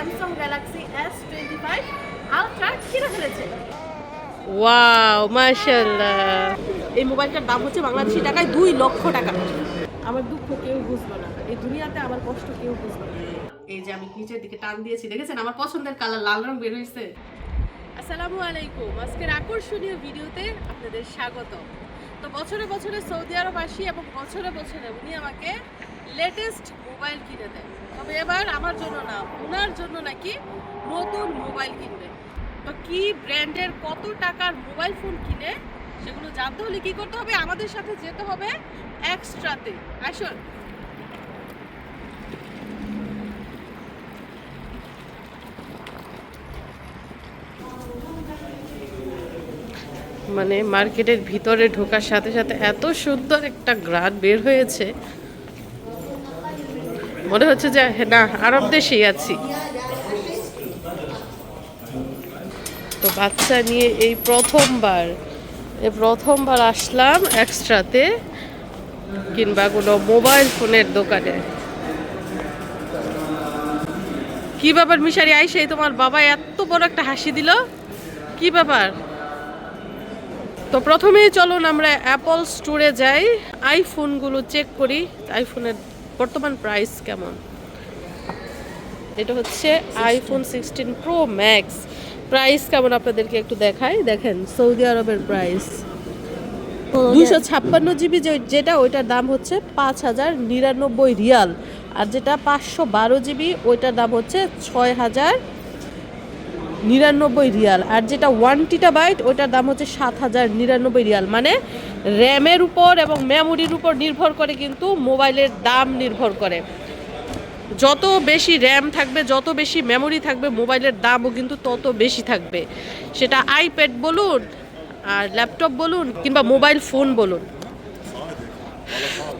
Samsung Galaxy S twenty five ultra কিনে ফেলেছে। Wow মাশাআল্লাহ। এই মোবাইলটার দাম হচ্ছে বাংলাদেশি টাকায় দুই লক্ষ টাকা। আমার দুঃখ কেউ বুঝবে না। এই দুনিয়াতে আমার কষ্ট কেউ বুঝবে না। এই যে আমি নিচের দিকে টান দিয়েছি দেখেছেন? আমার পছন্দের কালার লাল রং বের হয়েছে আসসালামু আলাইকুম। আজকের আকর্ষণীয় ভিডিওতে আপনাদের স্বাগত তো বছরে বছরে সৌদি আরব আসি এবং বছরে বছরে উনি আমাকে লেটেস্ট মোবাইল কিনে দেন। এবার আমার জন্য না, ওনার জন্য নাকি নতুন মোবাইল কিনবে। তো কি ব্র্যান্ডের কত টাকার মোবাইল ফোন কিনে সেগুলো জানতে হলে কি করতে হবে? আমাদের সাথে যেতে হবে এক্সট্রাতে। আসুন মানে মার্কেটের ভিতরে ঢোকার সাথে সাথে এত সুন্দর একটা গ্রান বের হয়েছে। মনে হচ্ছে যে, না, আরব দেশেই আছি। তো বাচ্চা নিয়ে এই প্রথমবার এই প্রথমবার আসলাম এক্সট্রাতে কিংবা কোনো মোবাইল ফোনের দোকানে। কি ব্যাপার মিশারি আইসে তোমার বাবা এত বড় একটা হাসি দিল? কি ব্যাপার? তো প্রথমেই চলুন আমরা অ্যাপল স্টোরে যাই। আইফোনগুলো চেক করি। আইফোনের বর্তমান প্রাইস কেমন? এটা হচ্ছে iPhone sixteen pro max price কেমন আপনাদেরকে একটু দেখাই? দেখেন সৌদি আরবের প্রাইস দুশো ছাপ্পান্ন জিবি যেটা ওইটার দাম হচ্ছে পাঁচ হাজার নিরানব্বই রিয়াল। আর যেটা পাঁচশো বারো জিবি ওইটার দাম হচ্ছে ছয় হাজার নিরানব্বই রিয়াল। আর যেটা ওয়ান টিটা বাইট ওইটার দাম হচ্ছে সাত হাজার নিরানব্বই রিয়াল। মানে র্যামের উপর এবং মেমোরির উপর নির্ভর করে কিন্তু মোবাইলের দাম নির্ভর করে। যত বেশি র্যাম থাকবে, যত বেশি মেমোরি থাকবে, মোবাইলের দামও কিন্তু তত বেশি থাকবে। সেটা আইপ্যাড বলুন, আর ল্যাপটপ বলুন, কিংবা মোবাইল ফোন বলুন।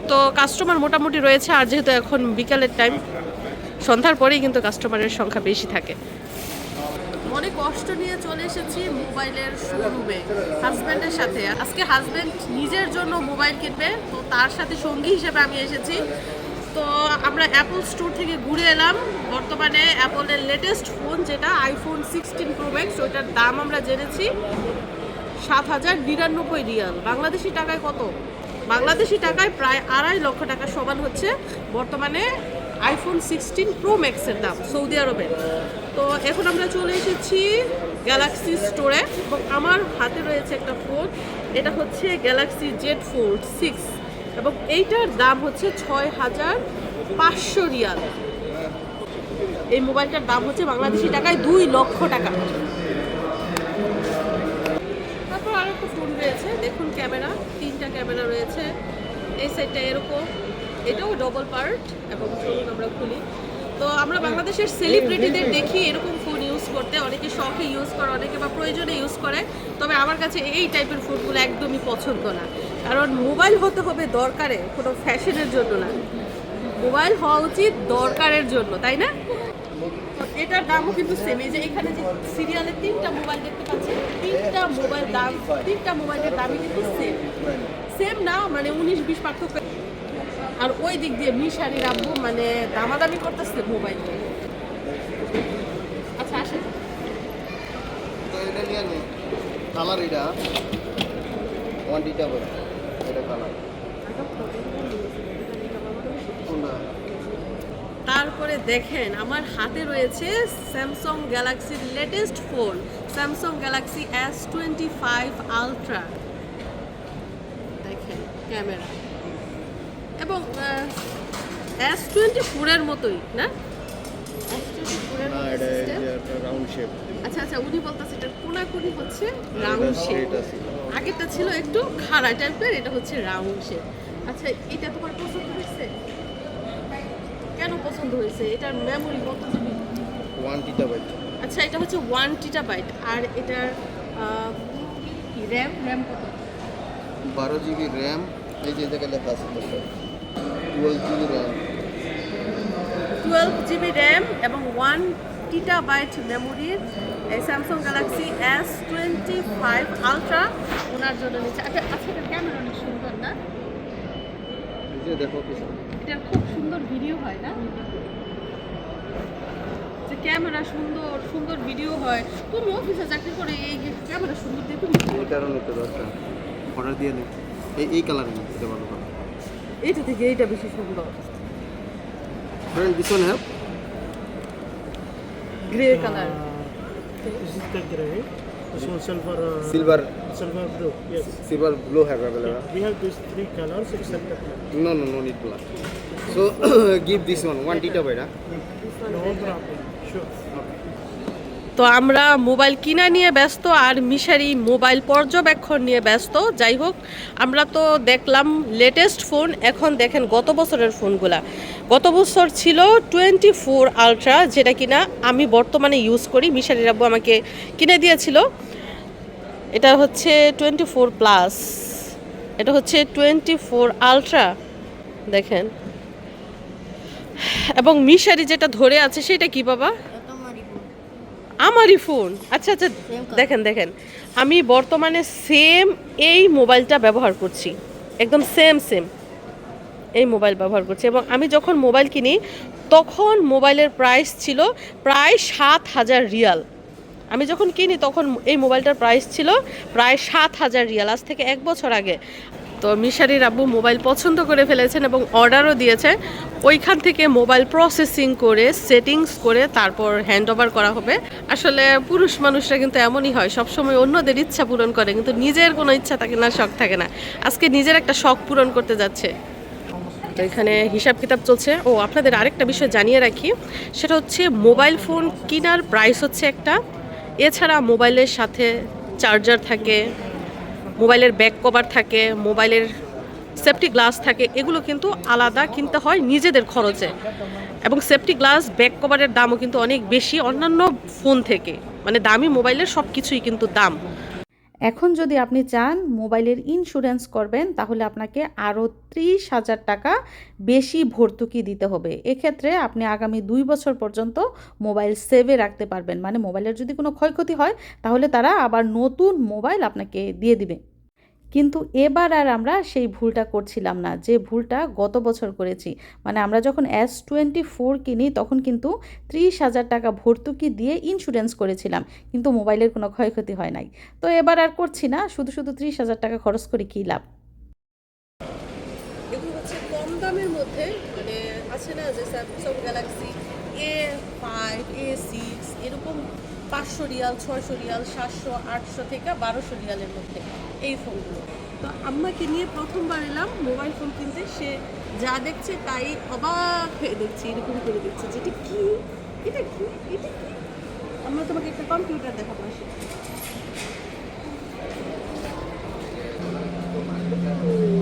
তো কাস্টমার মোটামুটি রয়েছে, আর যেহেতু এখন বিকালের টাইম, সন্ধ্যার পরেই কিন্তু কাস্টমারের সংখ্যা বেশি থাকে। অনেক কষ্ট নিয়ে চলে এসেছি মোবাইলের শোরুমে হাজব্যান্ডের সাথে। আজকে হাজব্যান্ড নিজের জন্য মোবাইল কিনবে, তো তার সাথে সঙ্গী হিসেবে আমি এসেছি। তো আমরা অ্যাপল স্টোর থেকে ঘুরে এলাম। বর্তমানে অ্যাপলের লেটেস্ট ফোন যেটা আইফোন সিক্সটিন প্রো ম্যাক্স ওইটার দাম আমরা জেনেছি সাত হাজার নিরানব্বই রিয়াল। বাংলাদেশি টাকায় কত? বাংলাদেশি টাকায় প্রায় আড়াই লক্ষ টাকা সমান হচ্ছে বর্তমানে আইফোন সিক্সটিন প্রো ম্যাক্সের দাম, সৌদি আরবে তো এখন আমরা চলে এসেছি গ্যালাক্সি স্টোরে এবং আমার হাতে রয়েছে একটা ফোন। এটা হচ্ছে গ্যালাক্সি জেড ফোর সিক্স এবং এইটার দাম হচ্ছে ছয় হাজার পাঁচশো রিয়াল। এই মোবাইলটার দাম হচ্ছে বাংলাদেশি টাকায় দুই লক্ষ টাকা। তারপর আরও একটা ফোন রয়েছে। দেখুন ক্যামেরা, তিনটা ক্যামেরা রয়েছে। এই সাইডটা এরকম। এটাও ডবল পার্ট এবং চলুন আমরা খুলি। তো আমরা বাংলাদেশের সেলিব্রিটিদের দেখি এরকম ফোন ইউজ করতে। অনেকে শখে ইউজ করে, অনেকে বা প্রয়োজনে ইউজ করে। তবে আমার কাছে এই টাইপের ফোনগুলো একদমই পছন্দ না। কারণ মোবাইল হতে হবে দরকারে, কোনো ফ্যাশনের জন্য না। মোবাইল হওয়া উচিত দরকারের জন্য, তাই না? এটার দামও কিন্তু সেম এই যে এখানে যে সিরিয়ালে তিনটা মোবাইল দেখতে পাচ্ছি তিনটা মোবাইল দাম, তিনটা মোবাইলের দামই কিন্তু সেম সেম না মানে উনিশ বিশ পার্থক্য আর ওই দিক দিয়ে মিশারি রাখব মানে দামাদামি করতেছে মোবাইল আচ্ছা আসেন। এটা নিয়ে নে কালার এটা। কালার তারপরে দেখেন আমার হাতে রয়েছে স্যামসাং গ্যালাক্সির latest phone Samsung Galaxy S twenty five ultra দেখেন ক্যামেরা। এবং এস টোয়েন্টি ফোরের মতোই না? S24 এর না মতো এটা এই system? যে একটা রাউন্ড শেপ আচ্ছা আচ্ছা উনি বলতেছে এটা কোনাকুনি হচ্ছে রাউন্ড শেপ আগেরটা ছিল একটু খাড়া টাইপের এটা হচ্ছে রাউন্ড শেপ আচ্ছা এটা তোমার পছন্দ হয়েছে? কেন পছন্দ হয়েছে? এটার মেমোরি কত জিবি ওয়ান টিটা বাইট আচ্ছা এটা হচ্ছে ওয়ান টিটাবাইট আর এটার র্যাম র্যাম কত? বারো জিবি র্যাম এই যে জায়গায় লেখা আছে। টুয়েলভ জিবি র্যাম এবং ওয়ান টিটাবাইট মেমোরির এই Samsung Galaxy S twenty five ultra ওনার জন্য নিচ্ছে। আচ্ছা আচ্ছা এটা ক্যামেরা অনেক সুন্দর না? এটার খুব সুন্দর ভিডিও হয় না? যে ক্যামেরা সুন্দর সুন্দর ভিডিও হয়। তুমি অফিসে চাকরি করে এই ক্যামেরা সুন্দর দিয়ে তুমি এই কারণে তো দরকার। অর্ডার দিয়ে নে। এই এই কালারে দিতে ভালো এইটা থেকে এইটা বেশি সুন্দর friend this one have grey colour This is the gray. This one silver. Uh, silver Silver blue. Yes. Silver blue have available We have these three colors except the black. No, no, no need black. So give this one, one tita beta. No problem. Sure. তো আমরা mobile কিনা নিয়ে ব্যস্ত আর মিশারি mobile পর্যবেক্ষণ নিয়ে ব্যস্ত। যাই হোক, আমরা তো দেখলাম লেটেস্ট ফোন এখন দেখেন গত বছরের ফোনগুলা গত বছর ছিল টোয়েন্টি ফোর আলট্রা যেটা কিনা আমি বর্তমানে ইউজ করি। মিশারি রাব্বু আমাকে কিনে দিয়েছিল। এটা হচ্ছে টোয়েন্টি ফোর প্লাস এটা হচ্ছে টোয়েন্টি ফোর আলট্রা দেখেন। এবং মিশারি যেটা ধরে আছে, সেটা কি বাবা? আমারই ফোন আচ্ছা আচ্ছা দেখেন দেখেন। আমি বর্তমানে সেম এই মোবাইলটা ব্যবহার করছি। একদম সেম সেম এই মোবাইল ব্যবহার করছি। এবং আমি যখন মোবাইল কিনি তখন মোবাইলের প্রাইস ছিল প্রায় সাত হাজার রিয়াল। আমি যখন কিনি তখন এই মোবাইলটার প্রাইস ছিল প্রায় সাত হাজার রিয়াল। আজ থেকে এক বছর আগে। তো মিশারির আব্বু মোবাইল পছন্দ করে ফেলেছেন এবং অর্ডারও দিয়েছে ওইখান থেকে মোবাইল প্রসেসিং করে সেটিংস করে তারপর হ্যান্ড ওভার করা হবে। আসলে পুরুষ মানুষরা কিন্তু এমনই হয়, সবসময় অন্যদের ইচ্ছা পূরণ করে, কিন্তু নিজের কোনো ইচ্ছা থাকে না, শখ থাকে না। আজকে নিজের একটা শখ পূরণ করতে যাচ্ছে। তো এখানে হিসাব কিতাব চলছে। ও, আপনাদের আরেকটা বিষয় জানিয়ে রাখি, সেটা হচ্ছে মোবাইল ফোন কেনার প্রাইস হচ্ছে একটা। এছাড়া মোবাইলের সাথে চার্জার থাকে মোবাইলের ব্যাক কভার থাকে, মোবাইলের সেফটি গ্লাস থাকে, এগুলো কিন্তু আলাদা কিনতে হয় নিজেদের খরচে। এবং সেফটি গ্লাস, ব্যাক কভারের দামও কিন্তু অনেক বেশি, অন্যান্য ফোন থেকে। মানে দামি মোবাইলের সব কিছুই কিন্তু দাম। এখন যদি আপনি চান মোবাইলের ইন্স্যুরেন্স করবেন, তাহলে আপনাকে আরও ত্রিশ হাজার টাকা বেশি ভর্তুকি দিতে হবে। এক্ষেত্রে আপনি আগামী দুই বছর পর্যন্ত মোবাইল সেভে রাখতে পারবেন। মানে মোবাইলের যদি কোনো ক্ষয়ক্ষতি হয়, তাহলে তারা আবার নতুন মোবাইল আপনাকে দিয়ে দিবে। কিন্তু এবার আর আমরা সেই ভুলটা করছিলাম না, যে ভুলটা গত বছর করেছি। মানে আমরা যখন এস টোয়েন্টি ফোর কিনি, তখন কিন্তু ত্রিশ হাজার টাকা ভর্তুকি দিয়ে ইন্স্যুরেন্স করেছিলাম, কিন্তু মোবাইলের কোনো ক্ষয়ক্ষতি হয় নাই। তো এবার আর করছি না, শুধু শুধু ত্রিশ হাজার টাকা খরচ করে কী লাভ? মধ্যে মানে আছে না যে Galaxy A five A six এরকম পাঁচশো রিয়াল, ছয়শো রিয়াল, সাতশো, আটশো থেকে বারোশো রিয়ালের মধ্যে এই ফোনগুলো। তো আম্মাকে নিয়ে প্রথমবার এলাম, মোবাইল ফোন কিনতে। সে যা দেখছে তাই অবাক হয়ে দেখছে, এরকম করে দেখছে যে এটা কি? এটা কি? এটা কি? আমরা তোমাকে একটা কম্পিউটার দেখাবো, আসে। Screen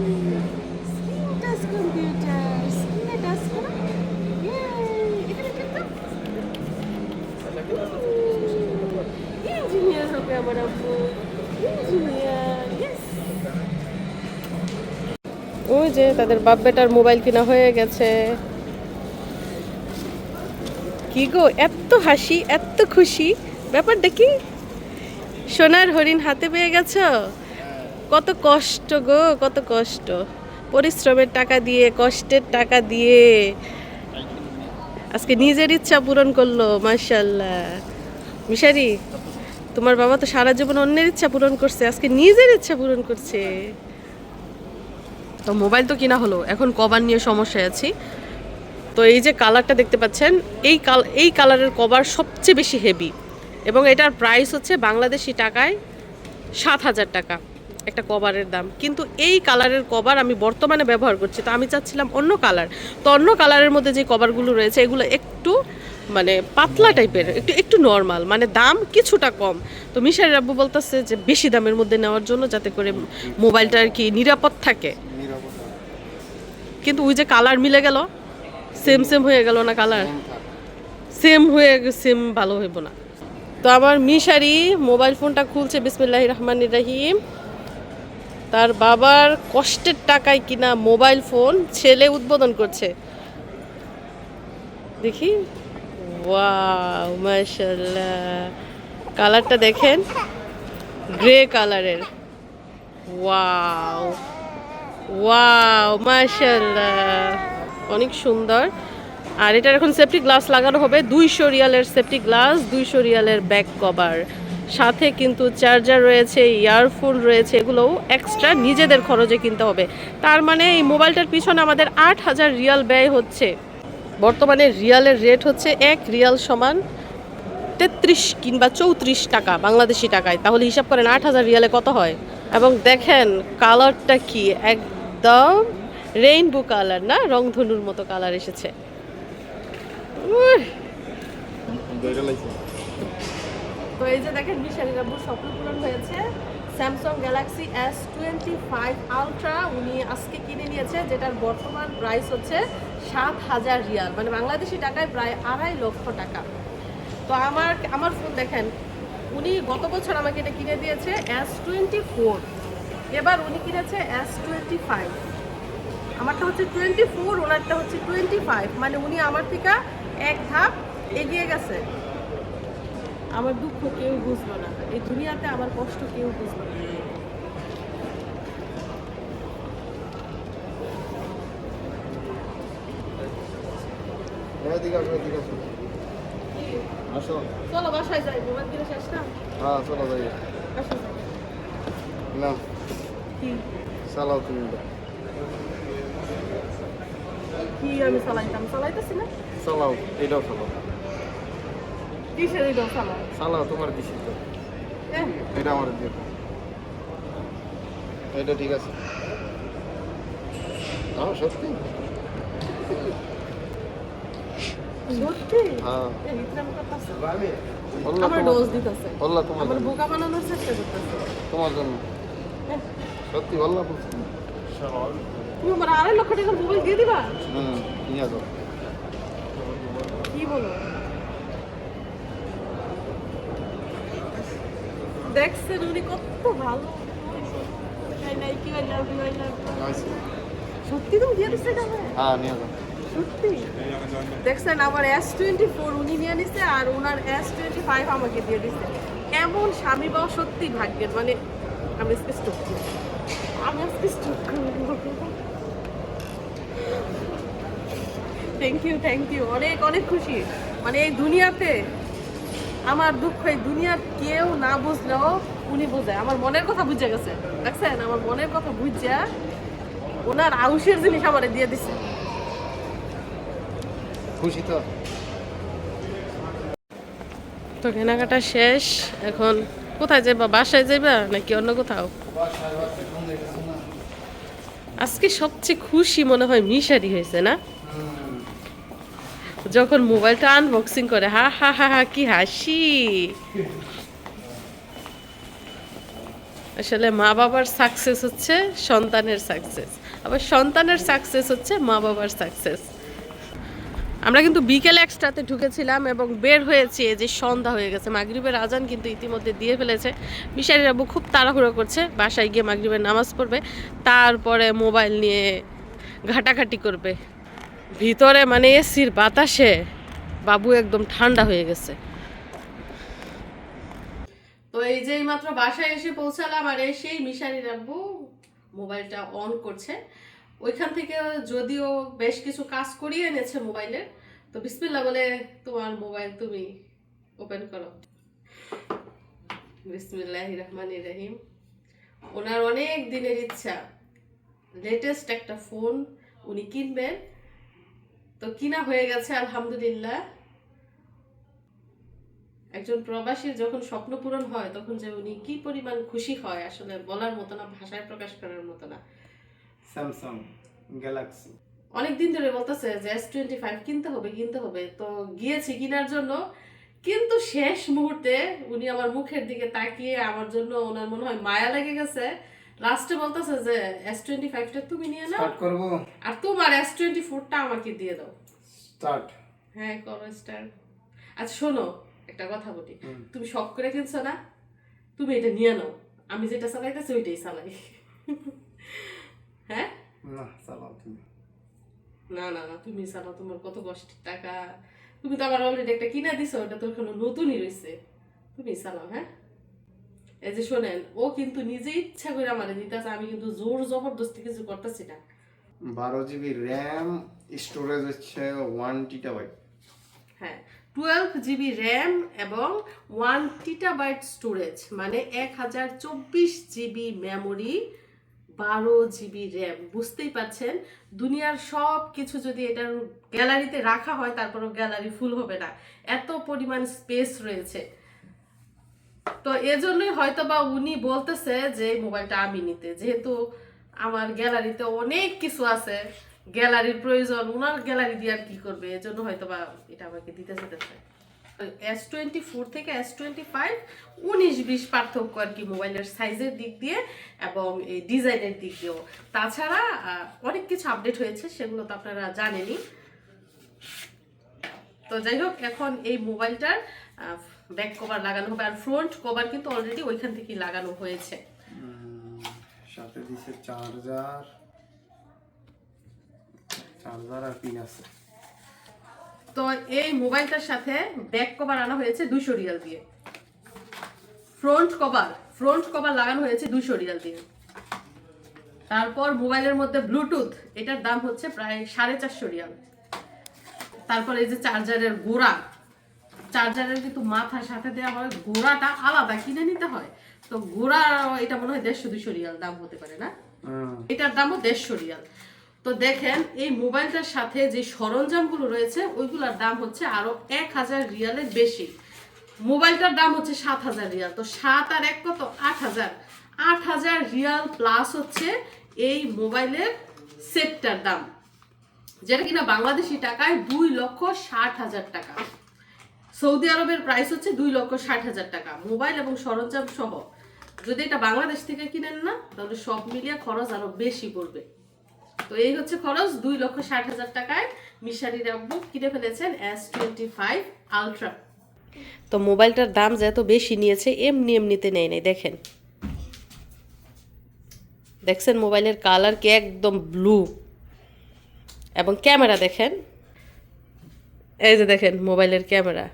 Yes! ওই যে তাদের বাপ বেটার মোবাইল কিনা হয়ে গেছে। কি গো, এত হাসি, এত খুশি। ব্যাপারটা কি সোনার হরিণ হাতে পেয়ে গেছো? কত কষ্ট গো, কত কষ্ট। পরিশ্রমের টাকা দিয়ে, কষ্টের টাকা দিয়ে। আজকে নিজের ইচ্ছা পূরণ করল মাশাল্লাহ মিশারি তোমার বাবা তো সারা জীবন অন্যের ইচ্ছা পূরণ করছে, আজকে নিজের ইচ্ছা পূরণ করছে। তো মোবাইল তো কিনা হলো, এখন কভার নিয়ে সমস্যায় আছি। তো এই যে কালারটা দেখতে পাচ্ছেন, এই কাল, এই কালারের কভার সবচেয়ে বেশি হেভি এবং এটার প্রাইস হচ্ছে বাংলাদেশি টাকায় সাত হাজার টাকা, একটা কভারের দাম। কিন্তু এই কালারের কভার আমি বর্তমানে ব্যবহার করছি, তো আমি চাচ্ছিলাম অন্য কালার। তো অন্য কালারের মধ্যে যে কভারগুলো রয়েছে, এগুলো একটু মানে পাতলা টাইপের একটু একটু নর্মাল মানে দাম কিছুটা কম। তো মিশারি রাব্বু বলতেছে যে বেশি দামের মধ্যে নেওয়ার জন্য যাতে করে মোবাইলটা আর কি নিরাপদ থাকে। কিন্তু ওই যে কালার মিলে গেল সেম সেম হয়ে গেল না কালার সেম হয়ে সেম ভালো হইব না। তো আমার মিশারি মোবাইল ফোনটা খুলছে বিসমিল্লাহ রহমান রাহিম। তার বাবার কষ্টের টাকায় কিনা মোবাইল ফোন ছেলে উদ্বোধন করছে। দেখি। কালারটা দেখেন? গ্রে কালারের ওয়াও অনেক সুন্দর। আর এটার এখন সেফটি গ্লাস লাগানো হবে। দুইশো রিয়ালের সেফটি গ্লাস দুইশো রিয়ালের ব্যাক কভার সাথে কিন্তু চার্জার রয়েছে ইয়ারফোন রয়েছে, এগুলোও এক্সট্রা নিজেদের খরচে কিনতে হবে। তার মানে এই মোবাইলটার পিছনে আমাদের আট হাজার রিয়াল ব্যয় হচ্ছে। বর্তমানে রিয়ালের রেট হচ্ছে এক, রিয়াল সমান তেত্রিশ কিংবা চৌত্রিশ টাকা, বাংলাদেশি টাকায়। তাহলে হিসাব করেন আট হাজার রিয়ালে কত হয়? এবং দেখেন, কালারটা কি? একদম রেইনবো কালার, না? রংধনুর মতো কালার এসেছে। তো এই যে দেখেন, মিশালি রাব্বুর স্বপ্ন পূরণ হয়েছে। Samsung Galaxy S twenty five ultra উনি আজকে কিনে নিয়েছে, যেটার বর্তমান প্রাইস হচ্ছে সাত হাজার রিয়াল। মানে বাংলাদেশি টাকায় প্রায় আড়াই লক্ষ টাকা। তো আমার আমার ফোন দেখেন, উনি গত বছর আমাকে এটা কিনে দিয়েছে এস টোয়েন্টি ফোর। এবার উনি কিনেছে এস টোয়েন্টি ফাইভ। আমারটা হচ্ছে টোয়েন্টি ফোর, ওনারটা হচ্ছে টোয়েন্টি ফাইভ। মানে উনি আমার থেকে এক ধাপ এগিয়ে গেছে। আমার দুঃখ কেউ বুঝলো না। এই দুনিয়াতে আমার কষ্ট কেউ বুঝলো না। আসো চলো বাসায় যাই। মোবাইল কিনে শেষ না? হ্যাঁ চলো যাই। না কি? চালাও তুমি কি আমি চালাইতাম? চালাইতেছি না? চালাও এটাও চালাও। কিসের এই চালাই চালাও তোমার দিছি হ্যাঁ এটা আমার দিয়ে এটা ঠিক আছে। হ্যাঁ সত্যি? সত্যি? হ্যাঁ। আমার ডোজ দিতেছে। বললা তোমার আমার জন্য। বোকা বানানোর চেষ্টা করতেছে। তোমার জন্য। হ্যাঁ। সত্যি বললা বলছি। তুমি আমার আড়াই লক্ষ টাকার মোবাইল দিয়ে দিবা? হুম নিয়ে যাও। কি বলো? দেখছেন উনি কত ভালো আচ্ছা। সত্যি তুমি দিয়ে দিচ্ছে হ্যাঁ নিয়ে যাও। সত্যি? দেখছেন, আমার এস টোয়েন্টি ফোর উনি নিয়ে নিচ্ছে আর ওনার এস টোয়েন্টি ফাইভ আমাকে দিয়ে এমন স্বামী পাওয়া সত্যি ভাগ্যের মানে আমি আজকে স্টক আমি আজকে stock thank you thank you অনেক অনেক খুশি। মানে এই দুনিয়াতে আমার দুঃখ, এই দুনিয়ার কেউ না বুঝলেও উনি বোঝে। আমার মনের কথা বুঝে গেছে। দেখছেন, আমার মনের কথা বুঝছে ওনার আউসের জিনিস আমার দিয়ে দিছে। খুশি তো? তো কেনাকাটা শেষ, এখন কোথায় যাবা বাসায় যাইবা নাকি অন্য কোথাও? আজকে সবচেয়ে খুশি মনে হয় মিশারি হয়েছে না? যখন মোবাইলটা আনবক্সিং করে, হা হা হা হা, কি হাসি! আসলে মা বাবার সাকসেস হচ্ছে সন্তানের সাকসেস আবার সন্তানের সাকসেস হচ্ছে মা বাবার সাকসেস আমরা কিন্তু বিকেলে একসাথে ঢুকেছিলাম এবং বের হয়েছি যে সন্ধ্যা হয়ে গেছে। মাগরিবের আজান কিন্তু ইতিমধ্যে দিয়ে ফেলেছে। মিশারি আব্বু খুব তাড়াহুড়ো করছে, বাসায় গিয়ে মাগরিবের নামাজ পড়বে, তারপরে মোবাইল নিয়ে ঘাটাঘাটি করবে। ভিতরে মানে এসির বাতাসে বাবু একদম ঠান্ডা হয়ে গেছে। তো এই যে মাত্র বাসায় এসে পৌঁছালাম, আর এসেই মিশারি আব্বু মোবাইলটা অন করছে। ওইখান থেকে যদিও বেশ কিছু কাজ করিয়ে এনেছে মোবাইলের তো বিসমিল্লা বলে তোমার মোবাইল তুমি ওপেন করো। বিসমিল্লাহ রহমান রহিম। ওনার অনেক দিনের ইচ্ছা। লেটেস্ট একটা ফোন উনি কিনবেন। তো কিনা হয়ে গেছে, আলহামদুলিল্লাহ। একজন প্রবাসীর যখন স্বপ্ন পূরণ হয়, তখন যে উনি কি পরিমাণ খুশি হয়, আসলে বলার মতো না, ভাষায় প্রকাশ করার মতো না। স্যামসাং গ্যালাক্সি অনেক দিন ধরে বলতেছে যে এস টোয়েন্টি ফাইভ কিনতে হবে কিনতে হবে। তো গিয়েছি কেনার জন্য। কিন্তু শেষ মুহূর্তে উনি আমার মুখের দিকে তাকিয়ে আমার জন্য ওনার মনে হয় মায়া লেগে গেছে। লাস্টে বলতেছে যে এস টোয়েন্টি ফাইভটা তুমি নিয়ে নাও। স্টার্ট করব। আর তোমার এস টোয়েন্টি ফোরটা আমাকে দিয়ে দাও। স্টার্ট হ্যাঁ করো স্টার আচ্ছা শোনো একটা কথা বলি। তুমি শখ করে কিনছো না? তুমি এটা নিয়ে নাও। আমি যেটা চালাইতেছি ওইটাই চালাই। হ্যাঁ? না চালাও তুমি। না না না তুমি চালাও তোমার কত কষ্টের টাকা। তুমি তো আবার অলরেডি একটা কিনা দিছো ওটা তো এখনও নতুনই রয়েছে তুমি চালাও হ্যাঁ? এই যে শোনেন ও কিন্তু নিজে ইচ্ছা করে আমার দিতেছে আমি কিন্তু জোর জবরদস্তি কিছু করতেছি না। বারো জিবি র্যাম স্টোরেজ হচ্ছে ওয়ান টিটাবাইট হ্যাঁ টুয়েলভ জিবি র্যাম এবং ওয়ান টিটাবাইট স্টোরেজ মানে এক হাজার চব্বিশ জিবি মেমোরি বারো জিবি র্যাম বুঝতেই পারছেন? দুনিয়ার সব কিছু যদি এটার গ্যালারিতে রাখা হয়, তারপরও গ্যালারি ফুল হবে না। এত পরিমাণ স্পেস রয়েছে। তো এজন্যই হয়তো বা উনি বলতেছে যে মোবাইলটা আমি নিতে। যেহেতু আমার গ্যালারিতে অনেক কিছু আছে। গ্যালারির প্রয়োজন ওনার গ্যালারি দিয়ে আর কি করবে? এজন্য হয়তো বা এটা আমাকে দিতে যেতেছে এস টোয়েন্টি ফোর থেকে এস টোয়েন্টি ফাইভ উনিশ বিশ পার্থক্য আর কি মোবাইলের সাইজের দিক দিয়ে এবং এই ডিজাইনের দিক দিয়েও। তাছাড়া অনেক কিছু আপডেট হয়েছে, সেগুলো তো আপনারা জানেনই। তো যাই হোক, এখন এই মোবাইলটার ব্যাক কভার লাগানো হবে, আর ফ্রন্ট কভার কিন্তু অলরেডি ওইখান থেকেই লাগানো হয়েছে। সাথে দিছে চার্জার চার্জার আর পিন আছে। তো এই মোবাইলটার সাথে ব্যাক কভার আনা হয়েছে দুইশো রিয়াল দিয়ে। ফ্রন্ট কভার ফ্রন্ট কভার লাগানো হয়েছে দুইশো রিয়াল দিয়ে। তারপর মোবাইলের মধ্যে ব্লুটুথ এটার দাম হচ্ছে প্রায় সাড়ে চারশো রিয়াল। তারপর এই যে চার্জারের গোড়া চার্জারের কিন্তু মাথার সাথে দেওয়া হয় গোড়াটা আলাদা কিনে নিতে হয়। তো গোড়া এটা মনে হয় দেড়শো দুশো রিয়াল দাম হতে পারে না? হুম এটার দামও দেড়শো রিয়াল। তো দেখেন, এই মোবাইলটার সাথে যে সরঞ্জামগুলো রয়েছে, ওইগুলোর দাম হচ্ছে আরও এক হাজার রিয়ালের বেশি। মোবাইলটার দাম হচ্ছে সাত হাজার রিয়াল। তো সাত আর এক কত? আট হাজার। আট হাজার রিয়াল প্লাস হচ্ছে এই মোবাইলের সেটটার দাম, যেটা কিনা বাংলাদেশি টাকায় দুই লক্ষ ষাট হাজার টাকা। সৌদি আরবের প্রাইস হচ্ছে দুই লক্ষ ষাট হাজার টাকা। মোবাইল এবং সরঞ্জাম সহ, যদি এটা বাংলাদেশ থেকে কিনেন না, তাহলে সব মিলিয়ে খরচ আরও বেশি পড়বে। তো এই হচ্ছে খরচ, দুই লক্ষ ষাট হাজার টাকায় মিশারি আব্বু কিনে ফেলেছেন এস টোয়েন্টি ফাইভ আলট্রা তো মোবাইলটার দাম যে এত বেশি নিয়েছে, এমনি এমনিতে নেই নাই, দেখেন। দেখছেন মোবাইলের কালার কি একদম ব্লু এবং ক্যামেরা দেখেন। এই যে দেখেন মোবাইলের ক্যামেরা।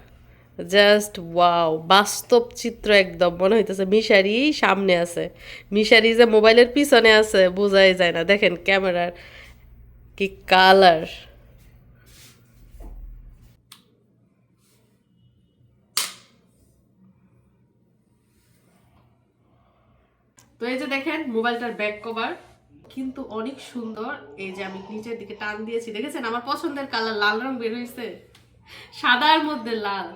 জাস্ট ওয়াও বাস্তব চিত্র একদম। মনে হইতেছে মিশারি সামনে আছে। মিশারি যে মোবাইলের পিছনে আছে, বোঝাই যায় না। দেখেন ক্যামেরার কি কালার। তো এই যে দেখেন মোবাইলটার ব্যাক কভার কিন্তু অনেক সুন্দর। এই যে আমি নিচের দিকে টান দিয়েছি, দেখেছেন? আমার পছন্দের কালার লাল রং বের হয়েছে সাদার মধ্যে লাল।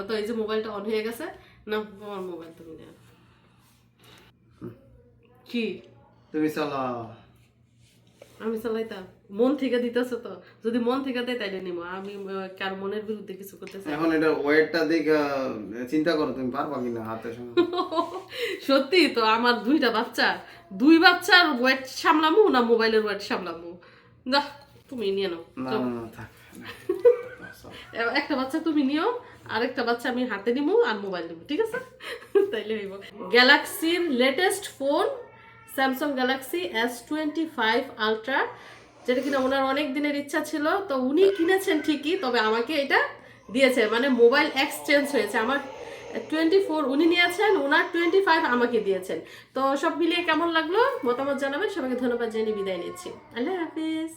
তো এই যে মোবাইলটা অন হয়ে গেছে না মোবাইল তুমি কি? তুমি চালাও। আমি চালাইতাম মন থেকে দিতেছে তো। যদি মন থেকে দেয় তাইলে নিব। আমি কার মনের বিরুদ্ধে কিছু করতেছি এখন এটা ওয়েটটা দেখে চিন্তা করো তুমি পারবা কিনা হাতের সঙ্গে সত্যি তো আমার দুইটা বাচ্চা। দুই বাচ্চার ওয়েট সামলামু না মোবাইলের ওয়েট সামলামু? না তুমি নিয়ে নাও। না থাক। একটা বাচ্চা তুমি নিও, আরেকটা বাচ্চা আমি হাতে নিবো আর মোবাইল নিবো, ঠিক আছে? তাইলে হইব। গ্যালাক্সির latest phone Samsung Galaxy S twenty five Ultra যেটা কিনা ওনার অনেক দিনের ইচ্ছা ছিল, তো উনি কিনেছেন ঠিকই, তবে আমাকে এটা দিয়েছে মানে মোবাইল এক্সচেঞ্জ হয়েছে। আমার টোয়েন্টি ফোর উনি নিয়েছেন, ওনার টোয়েন্টি ফাইভ আমাকে দিয়েছেন। তো সব মিলিয়ে কেমন লাগল? মতামত জানাবেন, সবাইকে ধন্যবাদ জানিয়ে বিদায় নিচ্ছি। আল্লাহ হাফিজ।